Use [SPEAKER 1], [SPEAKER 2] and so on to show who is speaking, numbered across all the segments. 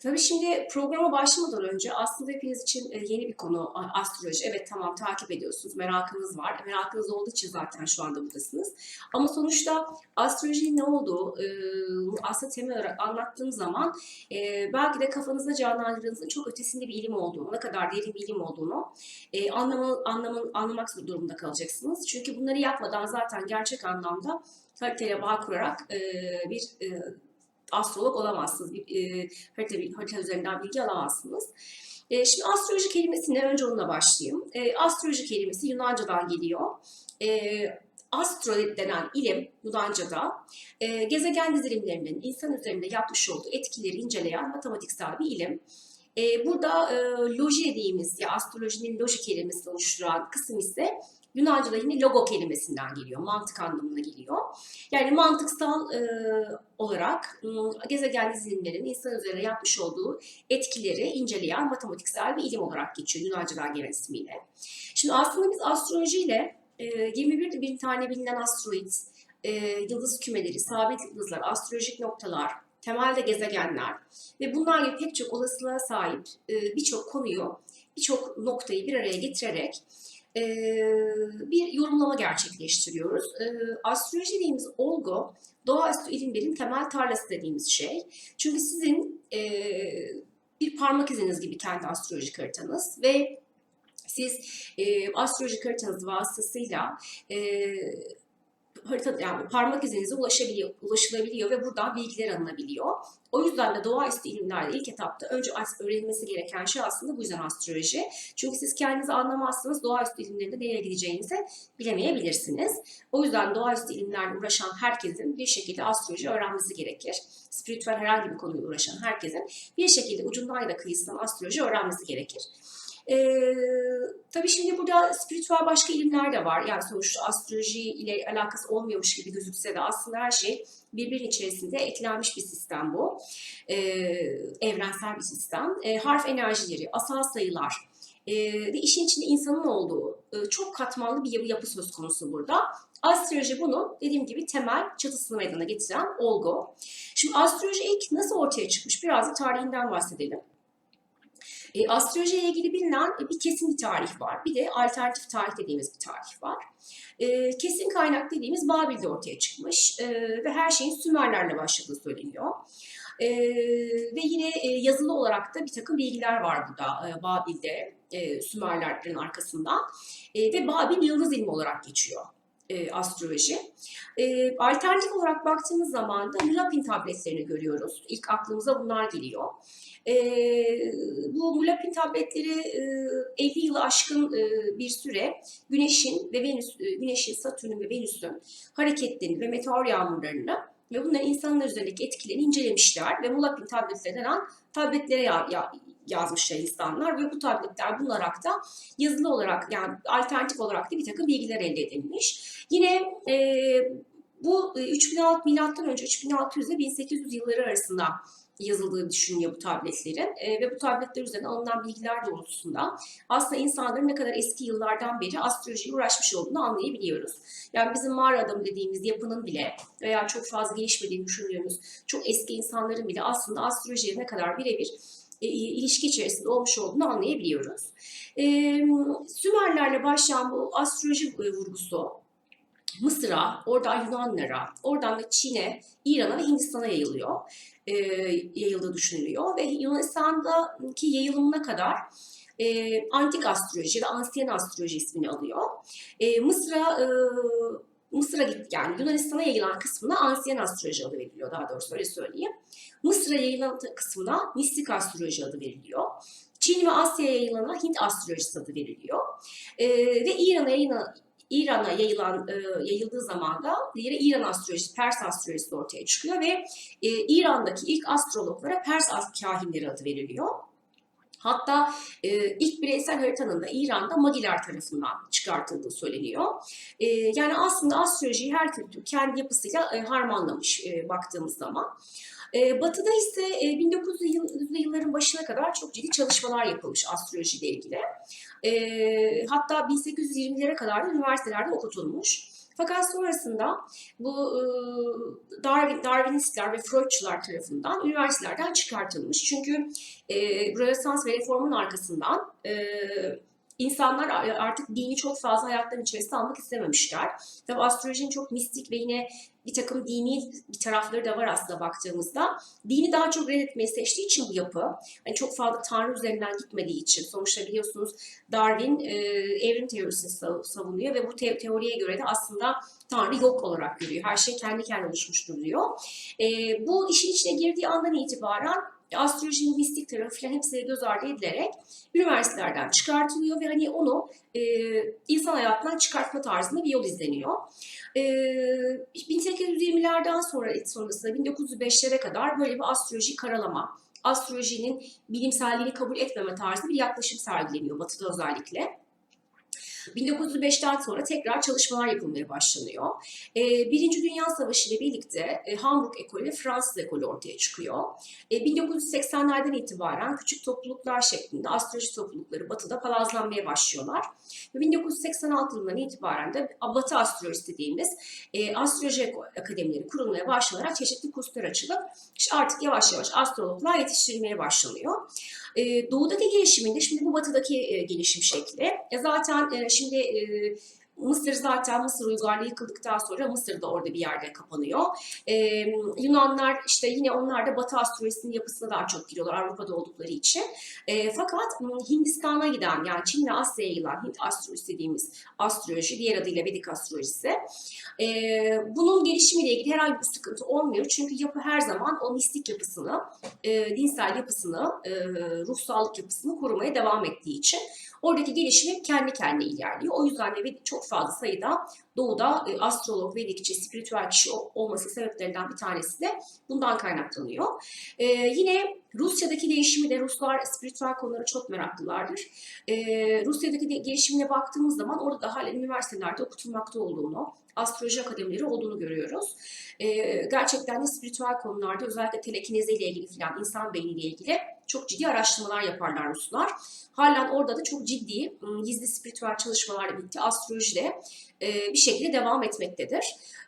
[SPEAKER 1] Tabii şimdi programa başlamadan önce aslında hepiniz için e, yeni bir konu astroloji. Evet tamam takip ediyorsunuz, merakınız var. Merakınız olduğu için zaten şu anda buradasınız. Ama sonuçta astrolojinin ne olduğu e, aslında temel olarak anlattığım zaman e, belki de kafanızda canlandırdığınızın çok ötesinde bir ilim olduğunu, ne kadar derin bir ilim olduğunu e, anlamı, anlamı, anlamak durumunda kalacaksınız. Çünkü bunları yapmadan zaten gerçek anlamda haritayla bağ kurarak e, bir e, astrolog olamazsınız. Bir, e, harita, harita üzerinden bilgi alamazsınız. E, şimdi astroloji kelimesine önce onunla başlayayım. E, astroloji kelimesi Yunanca'dan geliyor. E, astro denen ilim Yunanca'da e, gezegen dizilimlerinin insan üzerinde yapmış olduğu etkileri inceleyen matematiksel bir ilim. E, burada e, loji dediğimiz ya astrolojinin loji kelimesini oluşturan kısım ise Yunanca'da yine logo kelimesinden geliyor, mantık anlamına geliyor. Yani mantıksal e, olarak ım, gezegen dizilimlerinin insan üzerine yapmış olduğu etkileri inceleyen matematiksel bir ilim olarak geçiyor Yunanca'dan gelen ismiyle. Şimdi aslında biz astrolojiyle e, 21 bin tane bilinen asteroid, e, yıldız kümeleri, sabit yıldızlar, astrolojik noktalar, temelde gezegenler ve bunlar gibi pek çok olasılığa sahip e, birçok konuyu, birçok noktayı bir araya getirerek bir yorumlama gerçekleştiriyoruz. E, astroloji dediğimiz olgu doğaüstü ilimlerin temel tarlası dediğimiz şey. Çünkü sizin bir parmak iziniz gibi kendi astrolojik haritanız ve siz e, astrolojik haritanız vasıtasıyla harita yani parmak izinize ulaşabiliyor, ulaşılabiliyor ve buradan bilgiler alınabiliyor. O yüzden de doğaüstü ilimlerde ilk etapta önce öğrenilmesi gereken şey aslında bu yüzden astroloji. Çünkü siz kendinizi anlamazsanız doğaüstü ilimlerinde nereye gideceğinizi bilemeyebilirsiniz. O yüzden doğaüstü ilimlerle uğraşan herkesin bir şekilde astroloji öğrenmesi gerekir. Spiritüel herhangi bir konuyla uğraşan herkesin bir şekilde ucundan ya da kıyısından astroloji öğrenmesi gerekir. Ee, tabii şimdi burada spiritüel başka ilimler de var. Yani sonuçta astroloji ile alakası olmuyormuş gibi gözükse de aslında her şey birbirinin içerisinde eklenmiş bir sistem bu. Ee, evrensel bir sistem. Ee, harf enerjileri, asal sayılar ve işin içinde insanın olduğu e, çok katmanlı bir yapı, söz konusu burada. Astroloji bunun dediğim gibi temel çatısını meydana getiren olgu. Şimdi astroloji ilk nasıl ortaya çıkmış? Biraz da tarihinden bahsedelim. E, astroloji ile ilgili bilinen bir kesin bir tarih var. Bir de alternatif tarih dediğimiz bir tarih var. E, kesin kaynak dediğimiz Babil'de ortaya çıkmış e, ve her şeyin Sümerlerle başladığı söyleniyor. E, ve yine e, yazılı olarak da bir takım bilgiler var burada e, Babil'de e, Sümerlerin arkasından. E, ve Babil yıldız ilmi olarak geçiyor e, astroloji. E, alternatif olarak baktığımız zaman da Mulapin tabletlerini görüyoruz. İlk aklımıza bunlar geliyor. E, bu Mulapin tabletleri e, 50 yılı aşkın e, bir süre Güneş'in ve Venüs, e, Güneş'in, Satürn'ün ve Venüs'ün hareketlerini ve meteor yağmurlarını ve bunların insanlar üzerindeki etkilerini incelemişler ve Mulapin tabletleri denen tabletlere ya, ya, yazmışlar insanlar ve bu tabletler bulunarak da yazılı olarak yani alternatif olarak da bir takım bilgiler elde edilmiş. Yine e, bu e, 3006 milattan önce 3600 ile 1800 yılları arasında yazıldığı düşünülüyor bu tabletlerin e, ve bu tabletler üzerine alınan bilgiler doğrultusunda aslında insanların ne kadar eski yıllardan beri astrolojiye uğraşmış olduğunu anlayabiliyoruz. Yani bizim mağara adamı dediğimiz yapının bile veya çok fazla gelişmediğini düşündüğümüz çok eski insanların bile aslında astrolojiye ne kadar birebir e, ilişki içerisinde olmuş olduğunu anlayabiliyoruz. E, Sümerlerle başlayan bu astroloji e, vurgusu Mısır'a, oradan Yunanlara, oradan da Çin'e, İran'a ve Hindistan'a yayılıyor. E, yayıldığı düşünülüyor ve Yunanistan'daki yayılımına kadar e, antik astroloji ve ansiyen astroloji ismini alıyor. E, Mısır'a e, Mısır'a git yani Yunanistan'a yayılan kısmına ansiyen astroloji adı veriliyor daha doğrusu öyle söyleyeyim. Mısır'a yayılan kısmına mistik astroloji adı veriliyor. Çin ve Asya'ya yayılana Hint astrolojisi adı veriliyor. E, ve İran'a yayılan İran'a yayılan, e, yayıldığı zaman da yine İran astrolojisi, Pers astrolojisi ortaya çıkıyor ve e, İran'daki ilk astrologlara Pers kahinleri adı veriliyor. Hatta e, ilk bireysel haritanın da İran'da Magiler tarafından çıkartıldığı söyleniyor. E, yani aslında astrolojiyi her kültür kendi yapısıyla e, harmanlamış e, baktığımız zaman. E, batı'da ise e, 1900'lü yılların başına kadar çok ciddi çalışmalar yapılmış astrolojiyle ilgili. E, hatta 1820'lere kadar da üniversitelerde okutulmuş. Fakat sonrasında bu Darwin, Darwinistler ve Freudçular tarafından üniversitelerden çıkartılmış. Çünkü e, Rönesans ve Reform'un arkasından e, insanlar artık dini çok fazla hayatların içerisinde almak istememişler. Tabi astrolojinin çok mistik ve yine bir takım dini bir tarafları da var aslında baktığımızda. Dini daha çok reddetmeyi seçtiği için bu yapı, yani çok fazla Tanrı üzerinden gitmediği için. Sonuçta biliyorsunuz Darwin e, evrim teorisini savunuyor ve bu te- teoriye göre de aslında Tanrı yok olarak görüyor. Her şey kendi kendine oluşmuştur diyor. E, bu işin içine girdiği andan itibaren astrolojinin mistik tarafı falan hepsi göz ardı edilerek üniversitelerden çıkartılıyor ve hani onu e, insan hayatından çıkartma tarzında bir yol izleniyor. E, 1820'lerden sonra sonrasında 1905'lere kadar böyle bir astroloji karalama, astrolojinin bilimselliğini kabul etmeme tarzı bir yaklaşım sergileniyor Batı'da özellikle. 1905'ten sonra tekrar çalışmalar yapılmaya başlanıyor. E, Birinci Dünya Savaşı ile birlikte e, Hamburg ekolü Fransız ekolü ortaya çıkıyor. E, 1980'lerden itibaren küçük topluluklar şeklinde astroloji toplulukları batıda palazlanmaya başlıyorlar. Ve 1986 yılından itibaren de Batı astrolojisi dediğimiz e, astroloji akademileri kurulmaya başlanarak çeşitli kurslar açılıp işte artık yavaş yavaş astrologlar yetiştirilmeye başlanıyor. E, doğudaki gelişiminde şimdi bu batıdaki e, gelişim şekli. E, zaten e, şimdi Mısır zaten Mısır uygarlığı yıkıldıktan sonra Mısır da orada bir yerde kapanıyor. Ee, Yunanlar işte yine onlar da Batı astrolojisinin yapısına daha çok giriyorlar Avrupa'da oldukları için. Ee, fakat Hindistan'a giden yani Çin ve Asya'ya giden Hint astrolojisi dediğimiz astroloji diğer adıyla Vedik astrolojisi. Ee, bunun gelişimiyle ilgili herhangi bir sıkıntı olmuyor. Çünkü yapı her zaman o mistik yapısını, e, dinsel yapısını, e, ruhsallık yapısını korumaya devam ettiği için Oradaki gelişim kendi kendine ilerliyor. O yüzden de çok fazla sayıda doğuda e, astrolog, vedikçi, spiritüel kişi olması sebeplerinden bir tanesi de bundan kaynaklanıyor. E, yine Rusya'daki değişimi de Ruslar spiritüel konulara çok meraklılardır. E, Rusya'daki de, gelişimine baktığımız zaman orada da halen üniversitelerde okutulmakta olduğunu, astroloji akademileri olduğunu görüyoruz. E, gerçekten de spiritüel konularda özellikle telekinezi ile ilgili filan insan beyniyle ilgili çok ciddi araştırmalar yaparlar Ruslar. Halen orada da çok ciddi ıı, gizli spiritüel çalışmalarla birlikte astroloji de e, bir şekilde devam etmektedir.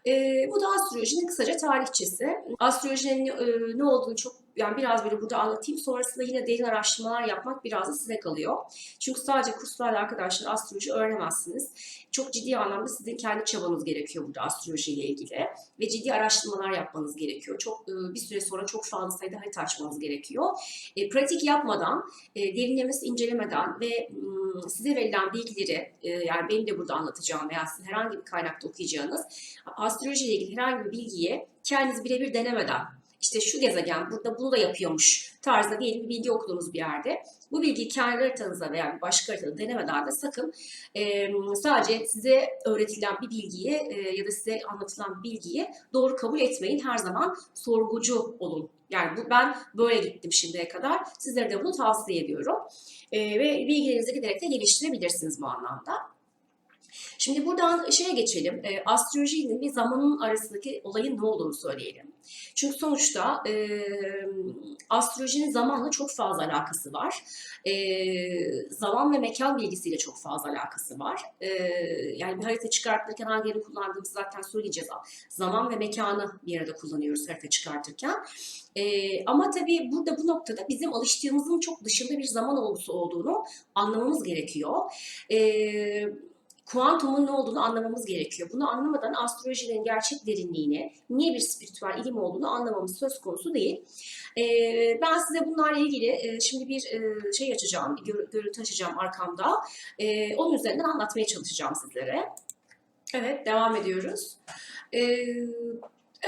[SPEAKER 1] E, bu da astrolojinin kısaca tarihçesi. Astrolojinin e, ne olduğunu çok yani biraz böyle burada anlatayım. Sonrasında yine derin araştırmalar yapmak biraz da size kalıyor. Çünkü sadece kurslarla arkadaşlar astroloji öğrenemezsiniz. Çok ciddi anlamda sizin kendi çabanız gerekiyor burada astroloji ile ilgili. Ve ciddi araştırmalar yapmanız gerekiyor. Çok bir süre sonra çok fazla sayıda harita açmanız gerekiyor. E, pratik yapmadan, e, derinlemesi incelemeden ve size verilen bilgileri e, yani benim de burada anlatacağım veya sizin herhangi bir kaynakta okuyacağınız astroloji ile ilgili herhangi bir bilgiyi kendiniz birebir denemeden işte şu gezegen burada bunu da yapıyormuş tarzda diyelim bilgi okuduğunuz bir yerde. Bu bilgiyi kendi haritanıza veya başka haritada denemeden de sakın e, sadece size öğretilen bir bilgiyi e, ya da size anlatılan bilgiyi doğru kabul etmeyin. Her zaman sorgucu olun. Yani bu, ben böyle gittim şimdiye kadar. Sizlere de bunu tavsiye ediyorum. E, ve bilgilerinizi giderek de geliştirebilirsiniz bu anlamda. Şimdi buradan şeye geçelim. E, astrolojinin bir zamanın arasındaki olayın ne olduğunu söyleyelim. Çünkü sonuçta e, astrolojinin zamanla çok fazla alakası var. E, zaman ve mekan bilgisiyle çok fazla alakası var. E, yani bir harita çıkartırken hangi yeri kullandığımızı zaten söyleyeceğiz. Zaman ve mekanı bir arada kullanıyoruz harita çıkartırken. E, ama tabii burada bu noktada bizim alıştığımızın çok dışında bir zaman olgusu olduğunu anlamamız gerekiyor. Evet kuantumun ne olduğunu anlamamız gerekiyor. Bunu anlamadan astrolojinin gerçek derinliğini, niye bir spiritüel ilim olduğunu anlamamız söz konusu değil. Ee, ben size bunlarla ilgili e, şimdi bir e, şey açacağım, bir gör, görüntü açacağım arkamda. E, onun üzerinden anlatmaya çalışacağım sizlere. Evet, devam ediyoruz. Ee,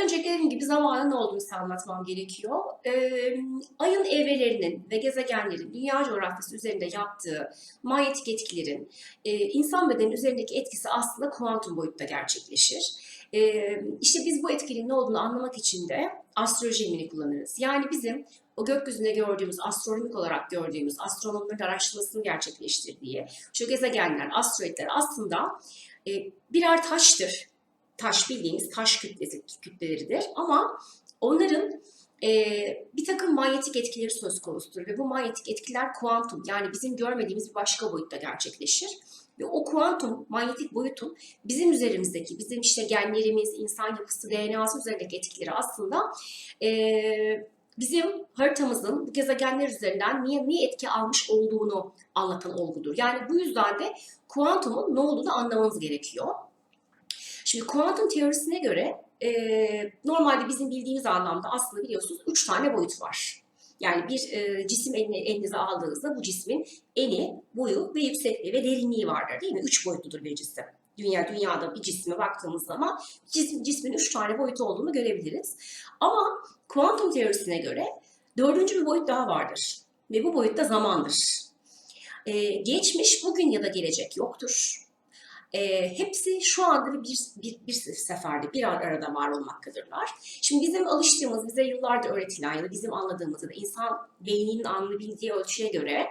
[SPEAKER 1] Öncelikle dediğim gibi zamanın ne olduğunu size anlatmam gerekiyor. Ee, ayın evrelerinin ve gezegenlerin dünya coğrafyası üzerinde yaptığı manyetik etkilerin e, insan bedeninin üzerindeki etkisi aslında kuantum boyutta gerçekleşir. Ee, işte biz bu etkinin ne olduğunu anlamak için de astroloji ilmini kullanırız. Yani bizim o gökyüzünde gördüğümüz, astronomik olarak gördüğümüz, astronomların araştırmasını gerçekleştirdiği şu gezegenler, asteroidler aslında e, birer taştır taş bildiğimiz taş kütlesi, kütleleridir. Ama onların e, bir takım manyetik etkileri söz konusudur ve bu manyetik etkiler kuantum yani bizim görmediğimiz bir başka boyutta gerçekleşir. Ve o kuantum manyetik boyutun bizim üzerimizdeki, bizim işte genlerimiz, insan yapısı, DNA'sı üzerindeki etkileri aslında eee, bizim haritamızın bu gezegenler üzerinden niye, niye etki almış olduğunu anlatan olgudur. Yani bu yüzden de kuantumun ne olduğunu anlamamız gerekiyor. Şimdi kuantum teorisine göre eee, normalde bizim bildiğimiz anlamda aslında biliyorsunuz üç tane boyut var. Yani bir e, cisim eline, elinize aldığınızda bu cismin eni, boyu ve yüksekliği ve derinliği vardır değil mi? Üç boyutludur bir cisim. Dünya dünyada bir cisme baktığımız zaman cisim, cismin üç tane boyutu olduğunu görebiliriz. Ama kuantum teorisine göre dördüncü bir boyut daha vardır. Ve bu boyut da zamandır. Ee, geçmiş, bugün ya da gelecek yoktur. Ee, hepsi şu anda bir, bir, bir seferde, bir arada var olmaktadırlar. Şimdi bizim alıştığımız, bize yıllardır öğretilen ya da bizim anladığımız da insan beyninin anlayabildiği ölçüye göre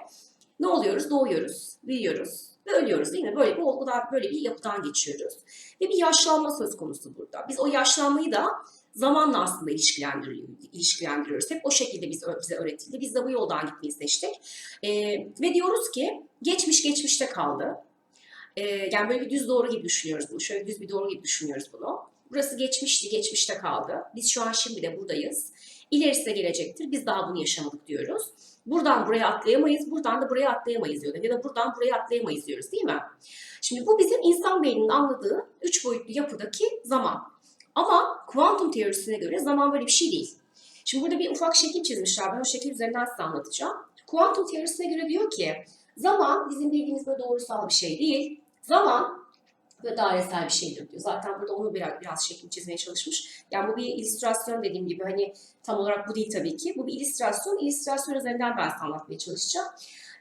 [SPEAKER 1] ne oluyoruz? Doğuyoruz, büyüyoruz ve ölüyoruz değil mi? Böyle bir olgudan, böyle bir yapıdan geçiyoruz. Ve bir yaşlanma söz konusu burada. Biz o yaşlanmayı da zamanla aslında ilişkilendiriyoruz. Hep o şekilde biz, bize öğretildi. Biz de bu yoldan gitmeyi seçtik. Ee, ve diyoruz ki geçmiş geçmişte kaldı. Ee, yani böyle bir düz doğru gibi düşünüyoruz bunu. Şöyle düz bir doğru gibi düşünüyoruz bunu. Burası geçmişti, geçmişte kaldı. Biz şu an şimdi de buradayız. İlerisi de gelecektir. Biz daha bunu yaşamadık diyoruz. Buradan buraya atlayamayız, buradan da buraya atlayamayız diyoruz. Ya da buradan buraya atlayamayız diyoruz değil mi? Şimdi bu bizim insan beyninin anladığı üç boyutlu yapıdaki zaman. Ama kuantum teorisine göre zaman böyle bir şey değil. Şimdi burada bir ufak şekil çizmişler. Ben o şekil üzerinden size anlatacağım. Kuantum teorisine göre diyor ki zaman bizim bildiğimiz böyle doğrusal bir şey değil. Zaman ve dairesel bir şeydir diyor. Zaten burada onu biraz, biraz şekil çizmeye çalışmış. Yani bu bir illüstrasyon dediğim gibi hani tam olarak bu değil tabii ki. Bu bir illüstrasyon. İllüstrasyon üzerinden ben size anlatmaya çalışacağım.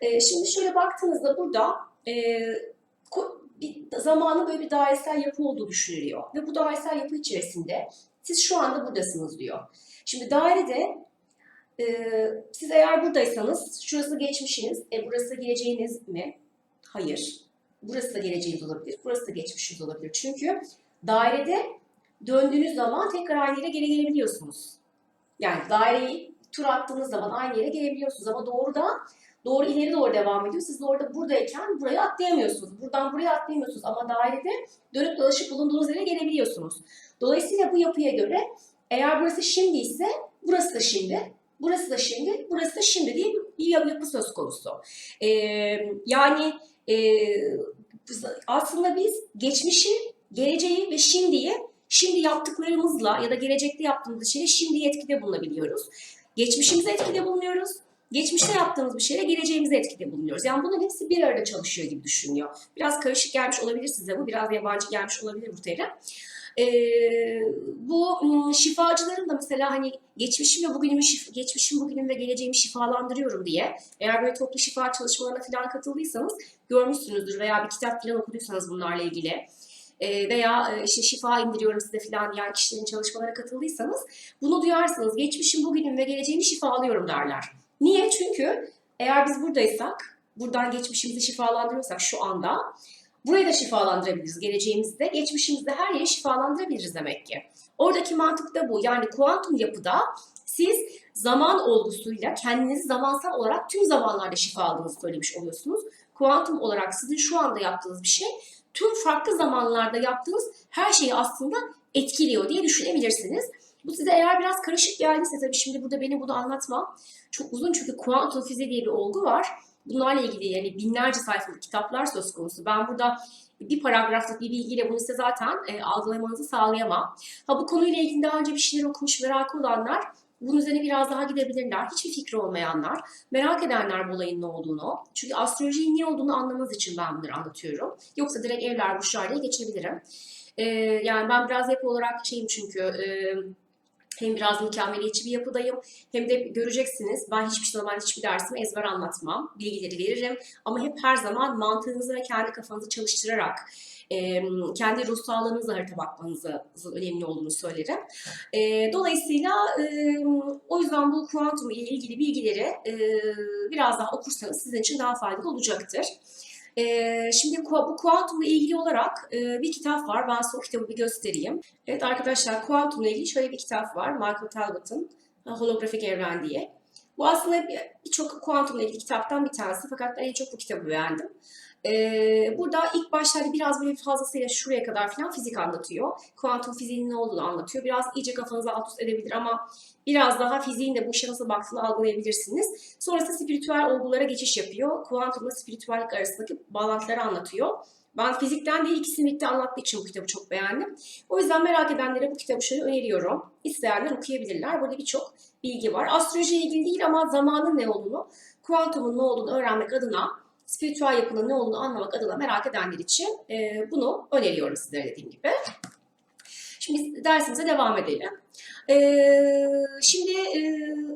[SPEAKER 1] Ee, şimdi şöyle baktığınızda burada e, bir zamanın böyle bir dairesel yapı olduğu düşünülüyor. Ve bu dairesel yapı içerisinde siz şu anda buradasınız diyor. Şimdi dairede e, siz eğer buradaysanız şurası geçmişiniz, e, burası geleceğiniz mi? Hayır. Burası da geleceğiniz olabilir, burası da geçmişiniz olabilir. Çünkü dairede döndüğünüz zaman tekrar aynı yere geri gelebiliyorsunuz. Yani daireyi tur attığınız zaman aynı yere gelebiliyorsunuz ama doğruda doğru ileri doğru devam ediyor. Siz de orada buradayken buraya atlayamıyorsunuz. Buradan buraya atlayamıyorsunuz ama dairede dönüp dolaşıp bulunduğunuz yere gelebiliyorsunuz. Dolayısıyla bu yapıya göre eğer burası şimdi ise burası da şimdi, burası da şimdi, burası da şimdi diye bir yapı söz konusu. Ee, yani e, aslında biz geçmişi, geleceği ve şimdiyi şimdi yaptıklarımızla ya da gelecekte yaptığımız şeyle şimdi etkide bulunabiliyoruz. Geçmişimize etkide bulunuyoruz. Geçmişte yaptığımız bir şeyle geleceğimize etkide bulunuyoruz. Yani bunların hepsi bir arada çalışıyor gibi düşünüyor. Biraz karışık gelmiş olabilir size bu. Biraz yabancı gelmiş olabilir bu terim. Ee, bu şifacıların da mesela hani geçmişim ve bugünümü geçmişim bugünüm ve geleceğimi şifalandırıyorum diye eğer böyle toplu şifa çalışmalarına falan katıldıysanız görmüşsünüzdür veya bir kitap falan okuduysanız bunlarla ilgili e, veya e, işte şifa indiriyorum size falan diyen kişilerin çalışmalara katıldıysanız bunu duyarsınız. Geçmişim bugünüm ve geleceğimi şifalıyorum derler. Niye? Çünkü eğer biz buradaysak, buradan geçmişimizi şifalandırıyorsak şu anda Burayı da şifalandırabiliriz geleceğimizde. Geçmişimizde her yeri şifalandırabiliriz demek ki. Oradaki mantık da bu. Yani kuantum yapıda siz zaman olgusuyla kendinizi zamansal olarak tüm zamanlarda şifa aldığınızı söylemiş oluyorsunuz. Kuantum olarak sizin şu anda yaptığınız bir şey tüm farklı zamanlarda yaptığınız her şeyi aslında etkiliyor diye düşünebilirsiniz. Bu size eğer biraz karışık geldiyse tabii şimdi burada benim bunu anlatmam çok uzun çünkü kuantum fiziği diye bir olgu var bunlarla ilgili yani binlerce sayfalık kitaplar söz konusu. Ben burada bir paragraflık bir bilgiyle bunu size zaten e, algılamanızı sağlayamam. Ha bu konuyla ilgili daha önce bir şeyler okumuş merakı olanlar bunun üzerine biraz daha gidebilirler. Hiçbir fikri olmayanlar, merak edenler bu olayın ne olduğunu. Çünkü astrolojinin ne olduğunu anlamanız için ben bunları anlatıyorum. Yoksa direkt evler burçlarla geçebilirim. Ee, yani ben biraz yapı olarak şeyim çünkü... E, hem biraz mükemmeliyetçi bir yapıdayım hem de göreceksiniz ben hiçbir zaman hiçbir dersimi ezber anlatmam. Bilgileri veririm ama hep her zaman mantığınızı ve kendi kafanızı çalıştırarak kendi ruh sağlığınızla harita bakmanızın önemli olduğunu söylerim. Dolayısıyla o yüzden bu kuantum ile ilgili bilgileri biraz daha okursanız sizin için daha faydalı olacaktır. Ee, şimdi bu kuantumla ilgili olarak e, bir kitap var. Ben size o kitabı bir göstereyim. Evet arkadaşlar kuantumla ilgili şöyle bir kitap var. Michael Talbot'ın Holografik Evren diye. Bu aslında birçok kuantumla ilgili kitaptan bir tanesi fakat ben en çok bu kitabı beğendim. Ee, burada ilk başlarda biraz böyle fazlasıyla şuraya kadar falan fizik anlatıyor. Kuantum fiziğinin ne olduğunu anlatıyor. Biraz iyice kafanıza alt üst edebilir ama biraz daha fiziğin de bu işe nasıl baktığını algılayabilirsiniz. Sonrasında spiritüel olgulara geçiş yapıyor. Kuantumla spiritüellik arasındaki bağlantıları anlatıyor. Ben fizikten değil ikisini birlikte anlattığı için bu kitabı çok beğendim. O yüzden merak edenlere bu kitabı şöyle öneriyorum. İsteyenler okuyabilirler. Burada birçok bilgi var. Astrolojiye ilgili değil ama zamanın ne olduğunu, kuantumun ne olduğunu öğrenmek adına, spiritüel yapının ne olduğunu anlamak adına merak edenler için e, bunu öneriyorum sizlere dediğim gibi. Şimdi dersimize devam edelim. Ee, şimdi e,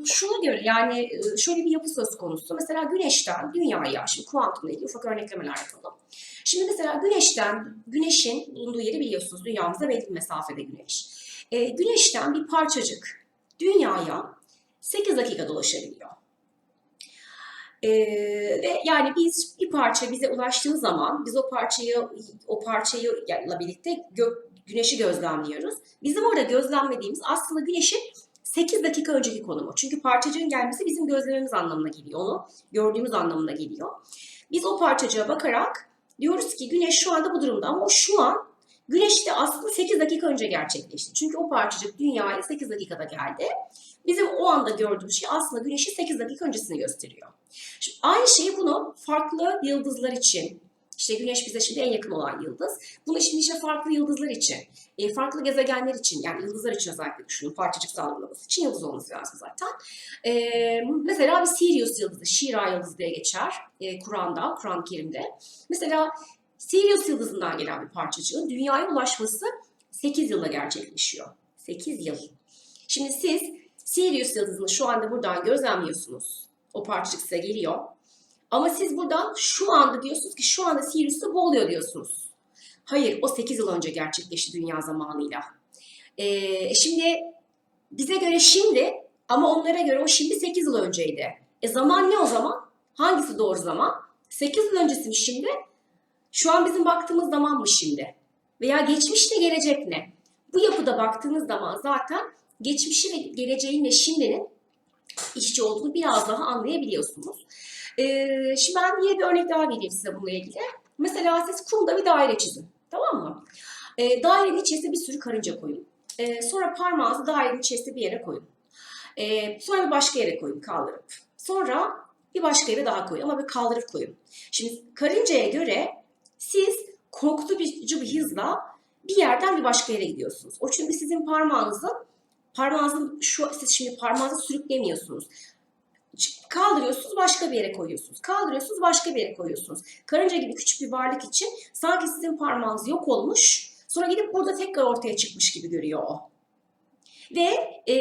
[SPEAKER 1] şuna göre yani e, şöyle bir yapı söz konusu. Mesela güneşten dünyaya, şimdi kuantumla ilgili ufak örneklemeler yapalım. Şimdi mesela güneşten, güneşin bulunduğu yeri biliyorsunuz. Dünyamızda belli bir mesafede güneş. Ee, güneşten bir parçacık dünyaya 8 dakika dolaşabiliyor. Ee, ve yani biz bir parça bize ulaştığı zaman biz o parçayı o parçayla birlikte gök, güneşi gözlemliyoruz. Bizim orada gözlemlediğimiz aslında güneşin 8 dakika önceki konumu. Çünkü parçacığın gelmesi bizim gözlememiz anlamına geliyor. Onu gördüğümüz anlamına geliyor. Biz o parçacığa bakarak diyoruz ki güneş şu anda bu durumda ama o şu an güneş de aslında 8 dakika önce gerçekleşti. Çünkü o parçacık dünyaya 8 dakikada geldi. Bizim o anda gördüğümüz şey aslında güneşin 8 dakika öncesini gösteriyor. Şimdi aynı şeyi bunu farklı yıldızlar için, işte güneş bize şimdi en yakın olan yıldız. Bunu şimdi işte farklı yıldızlar için, e, farklı gezegenler için, yani yıldızlar için özellikle düşünün, parçacık salgılaması için yıldız olması lazım zaten. E, mesela bir Sirius yıldızı, Şira yıldızı diye geçer e, Kur'an'da, Kur'an-ı Kerim'de. Mesela Sirius yıldızından gelen bir parçacığın dünyaya ulaşması 8 yılda gerçekleşiyor. 8 yıl. Şimdi siz Sirius yıldızını şu anda buradan gözlemliyorsunuz. O parçacık size geliyor. Ama siz buradan şu anda diyorsunuz ki şu anda Sirius'ta boğuluyor diyorsunuz. Hayır o 8 yıl önce gerçekleşti dünya zamanıyla. Ee, şimdi bize göre şimdi ama onlara göre o şimdi 8 yıl önceydi. E zaman ne o zaman? Hangisi doğru zaman? 8 yıl öncesi mi şimdi? Şu an bizim baktığımız zaman mı şimdi? Veya geçmişle gelecek ne? Bu yapıda baktığınız zaman zaten geçmişi ve geleceğin ve şimdinin işçi olduğunu biraz daha anlayabiliyorsunuz. Ee, şimdi ben yine bir örnek daha vereyim size bununla ilgili. Mesela siz kumda bir daire çizin. Tamam mı? Ee, dairenin içerisine bir sürü karınca koyun. Ee, sonra parmağınızı dairenin içerisine bir yere koyun. Ee, sonra bir başka yere koyun kaldırıp. Sonra bir başka yere daha koyun ama bir kaldırıp koyun. Şimdi karıncaya göre siz korkutucu bir hızla bir yerden bir başka yere gidiyorsunuz. O çünkü sizin parmağınızın parmağınızın şu siz şimdi parmağınızı sürüklemiyorsunuz. Kaldırıyorsunuz başka bir yere koyuyorsunuz. Kaldırıyorsunuz başka bir yere koyuyorsunuz. Karınca gibi küçük bir varlık için sanki sizin parmağınız yok olmuş. Sonra gidip burada tekrar ortaya çıkmış gibi görüyor o. Ve, e,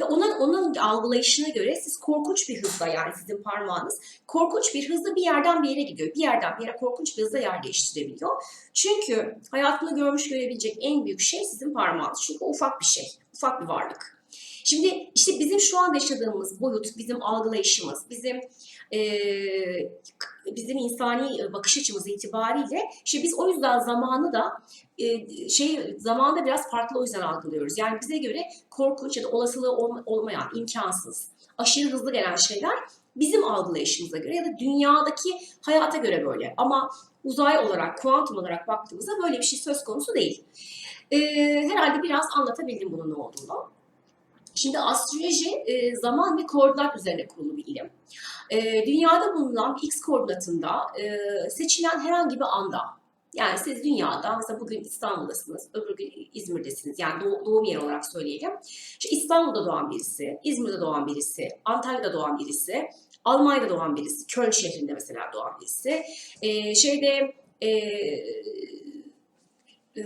[SPEAKER 1] ve onun, algılayışına göre siz korkunç bir hızla yani sizin parmağınız korkunç bir hızla bir yerden bir yere gidiyor. Bir yerden bir yere korkunç bir hızla yer değiştirebiliyor. Çünkü hayatında görmüş görebilecek en büyük şey sizin parmağınız. Çünkü ufak bir şey, ufak bir varlık. Şimdi işte bizim şu anda yaşadığımız boyut, bizim algılayışımız, bizim e, bizim insani bakış açımız itibariyle işte biz o yüzden zamanı da e, şey zamanda biraz farklı o yüzden algılıyoruz. Yani bize göre korkunç ya da olasılığı olmayan, imkansız, aşırı hızlı gelen şeyler bizim algılayışımıza göre ya da dünyadaki hayata göre böyle. Ama uzay olarak, kuantum olarak baktığımızda böyle bir şey söz konusu değil. E, herhalde biraz anlatabildim bunun ne olduğunu. Şimdi astroloji e, zaman ve koordinat üzerine kurulu bir ilim. E, dünyada bulunan x koordinatında e, seçilen herhangi bir anda, yani siz dünyada, mesela bugün İstanbul'dasınız, öbür gün İzmir'desiniz, yani doğ, doğum yeri olarak söyleyelim. İşte İstanbul'da doğan birisi, İzmir'de doğan birisi, Antalya'da doğan birisi, Almanya'da doğan birisi, Köln şehrinde mesela doğan birisi, e, şeyde... E, e,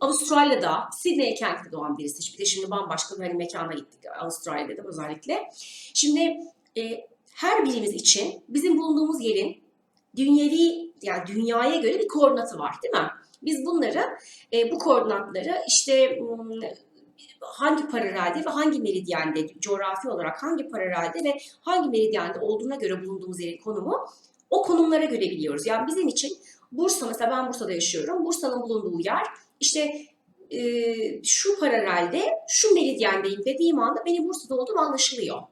[SPEAKER 1] Avustralya'da, Sydney kentinde doğan birisi. Bir de şimdi bambaşka bir hani mekana gittik Avustralya'da özellikle. Şimdi e, her birimiz için bizim bulunduğumuz yerin dünyevi yani dünyaya göre bir koordinatı var değil mi? Biz bunları, e, bu koordinatları işte hangi paralelde ve hangi meridyende, coğrafi olarak hangi paralelde ve hangi meridyende olduğuna göre bulunduğumuz yerin konumu o konumlara göre biliyoruz. Yani bizim için Bursa mesela ben Bursa'da yaşıyorum. Bursa'nın bulunduğu yer işte e, şu paralelde şu meridyendeyim dediğim anda benim Bursa'da olduğum anlaşılıyor.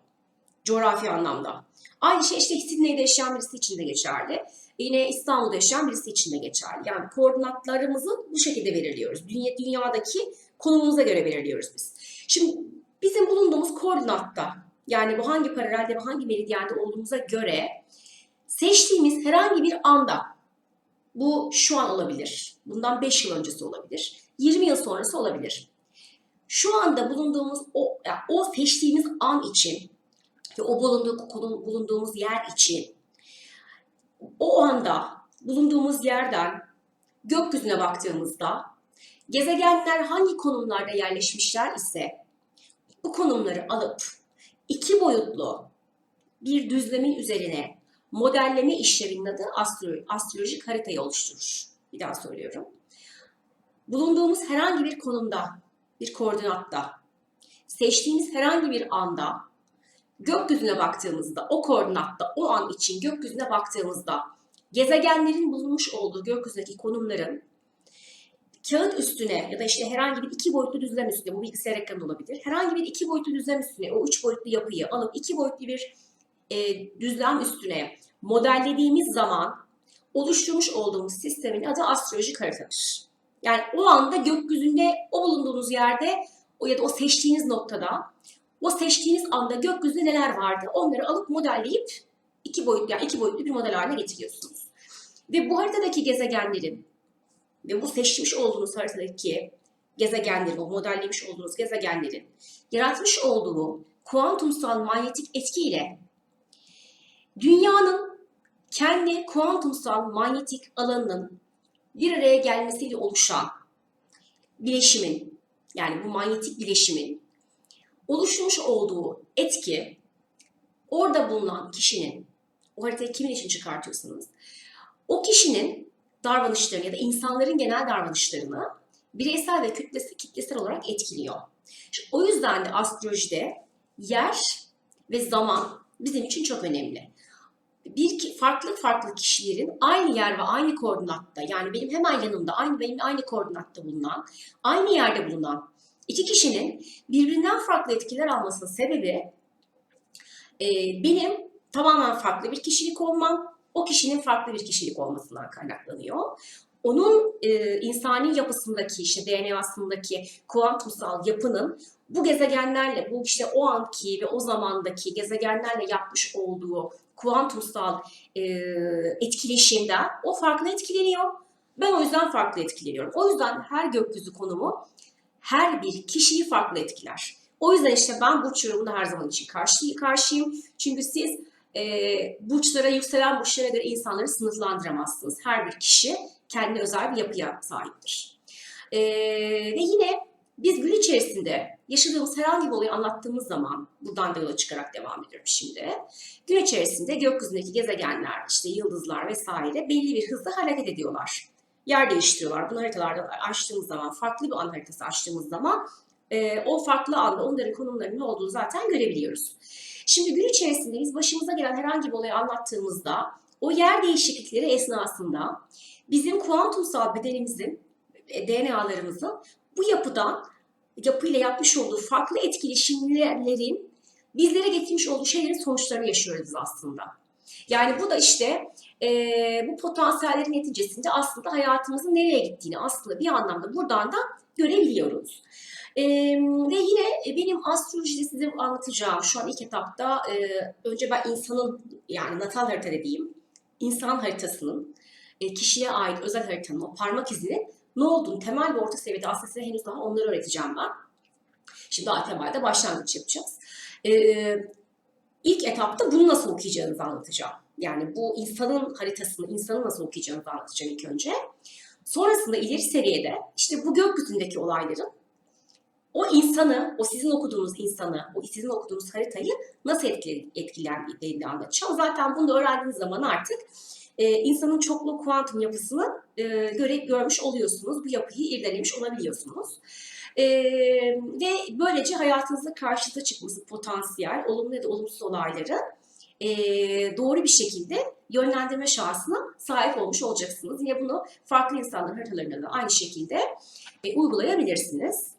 [SPEAKER 1] Coğrafi anlamda. Aynı şey işte Sydney'de yaşayan birisi için de geçerli. yine İstanbul'da yaşayan birisi için de geçerli. Yani koordinatlarımızı bu şekilde belirliyoruz. Dünya, dünyadaki konumumuza göre belirliyoruz biz. Şimdi bizim bulunduğumuz koordinatta yani bu hangi paralelde ve hangi meridyende olduğumuza göre seçtiğimiz herhangi bir anda bu şu an olabilir. Bundan 5 yıl öncesi olabilir. 20 yıl sonrası olabilir. Şu anda bulunduğumuz o, yani o seçtiğimiz an için ve o bulunduğu, bulunduğumuz yer için o anda bulunduğumuz yerden gökyüzüne baktığımızda gezegenler hangi konumlarda yerleşmişler ise bu konumları alıp iki boyutlu bir düzlemin üzerine modelleme işleminin adı astro- astrolojik haritayı oluşturur. Bir daha söylüyorum. Bulunduğumuz herhangi bir konumda, bir koordinatta, seçtiğimiz herhangi bir anda gökyüzüne baktığımızda, o koordinatta, o an için gökyüzüne baktığımızda gezegenlerin bulunmuş olduğu gökyüzündeki konumların kağıt üstüne ya da işte herhangi bir iki boyutlu düzlem üstüne, bu bilgisayar ekranı olabilir. Herhangi bir iki boyutlu düzlem üstüne, o üç boyutlu yapıyı alıp iki boyutlu bir e, düzlem üstüne modellediğimiz zaman oluşturmuş olduğumuz sistemin adı astrolojik haritadır. Yani o anda gökyüzünde, o bulunduğunuz yerde o ya da o seçtiğiniz noktada, o seçtiğiniz anda gökyüzünde neler vardı onları alıp modelleyip iki boyutlu yani iki boyutlu bir model haline getiriyorsunuz. Ve bu haritadaki gezegenlerin ve bu seçmiş olduğunuz haritadaki gezegenlerin, o modellemiş olduğunuz gezegenlerin yaratmış olduğu kuantumsal manyetik etkiyle dünyanın kendi kuantumsal manyetik alanının bir araya gelmesiyle oluşan bileşimin yani bu manyetik bileşimin oluşmuş olduğu etki orada bulunan kişinin o haritayı kimin için çıkartıyorsanız o kişinin davranışlarını ya da insanların genel davranışlarını bireysel ve kütlesi, kitlesel olarak etkiliyor. O yüzden de astrolojide yer ve zaman bizim için çok önemli. Bir farklı farklı kişilerin aynı yer ve aynı koordinatta yani benim hemen yanımda aynı benim aynı koordinatta bulunan, aynı yerde bulunan iki kişinin birbirinden farklı etkiler almasının sebebi e, benim tamamen farklı bir kişilik olmam, o kişinin farklı bir kişilik olmasından kaynaklanıyor. Onun e, insani yapısındaki, işte DNA'sındaki kuantumsal yapının bu gezegenlerle, bu işte o anki ve o zamandaki gezegenlerle yapmış olduğu kuantumsal e, etkileşimden o farklı etkileniyor. Ben o yüzden farklı etkileniyorum. O yüzden her gökyüzü konumu her bir kişiyi farklı etkiler. O yüzden işte ben burç yorumuna her zaman için karşı, karşıyım. Çünkü siz e, burçlara, yükselen burçlara göre insanları sınıflandıramazsınız. Her bir kişi kendi özel bir yapıya sahiptir. E, ve yine biz gün içerisinde yaşadığımız herhangi bir olayı anlattığımız zaman, buradan da yola çıkarak devam ediyorum şimdi. Gün içerisinde gökyüzündeki gezegenler, işte yıldızlar vesaire belli bir hızla hareket ediyorlar. Yer değiştiriyorlar. Bunu haritalarda açtığımız zaman, farklı bir an haritası açtığımız zaman e, o farklı anda onların konumlarının ne olduğunu zaten görebiliyoruz. Şimdi gün içerisinde biz başımıza gelen herhangi bir olayı anlattığımızda o yer değişiklikleri esnasında bizim kuantumsal bedenimizin, e, DNA'larımızın bu yapıdan, yapıyla yapmış olduğu farklı etkileşimlerin bizlere getirmiş olduğu şeylerin sonuçlarını yaşıyoruz aslında. Yani bu da işte e, bu potansiyellerin neticesinde aslında hayatımızın nereye gittiğini aslında bir anlamda buradan da görebiliyoruz. E, ve yine benim astrolojide size anlatacağım şu an ilk etapta e, önce ben insanın yani natal harita dediğim insan haritasının e, kişiye ait özel haritanın o parmak izinin ne olduğunu temel ve orta seviyede aslında size henüz daha onları öğreteceğim ben. Şimdi daha temelde başlangıç yapacağız. E, ilk etapta bunu nasıl okuyacağınızı anlatacağım. Yani bu insanın haritasını, insanı nasıl okuyacağınızı anlatacağım ilk önce. Sonrasında ileri seviyede işte bu gökyüzündeki olayların o insanı, o sizin okuduğunuz insanı, o sizin okuduğunuz haritayı nasıl etkile- etkilendiğini anlatacağım. Zaten bunu da öğrendiğiniz zaman artık e, insanın çoklu kuantum yapısını e, göre, görmüş oluyorsunuz. Bu yapıyı irdelemiş olabiliyorsunuz. E, ve böylece hayatınızda karşınıza çıkması potansiyel, olumlu ya da olumsuz olayları e, doğru bir şekilde yönlendirme şansına sahip olmuş olacaksınız. Yine bunu farklı insanların haritalarında da aynı şekilde e, uygulayabilirsiniz.